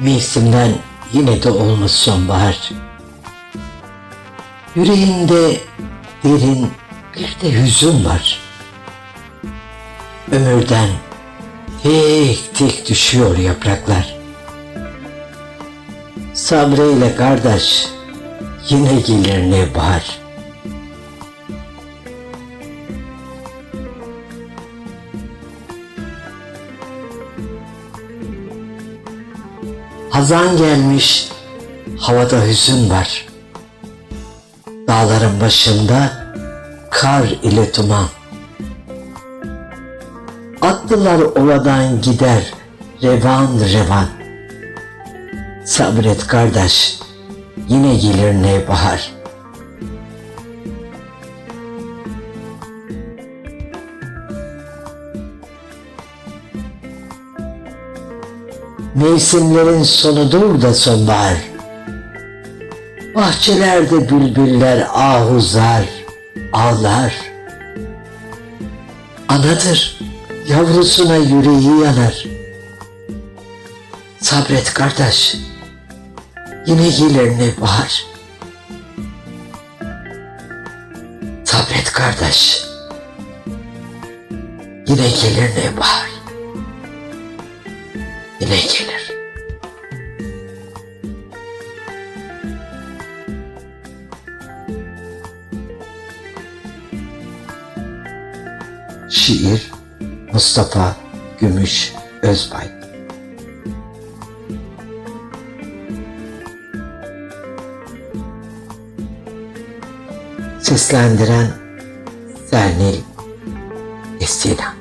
Mevsimden yine de olmuş sonbahar. Yüreğinde derin bir de hüzün var. Ömürden tek tek düşüyor yapraklar. Sabreyle kardeş, yine gelir ne bahar. Hazan gelmiş, havada hüzün var. Dağların başında kar ile duman. Atlılar ovadan gider revan revan. Sabret kardeş, yine gelir ne bahar. Mevsimlerin sonudur da sonbahar. Bahçelerde bülbüller ahuzar, ağlar. Anadır, yavrusuna yüreği yanar. Sabret kardeş, yine gelir ne bahar. Sabret kardeş, yine gelir ne bahar. Yine gelir. Şiir Mustafa Gümüş Özbay Seslendiren Zernil Esina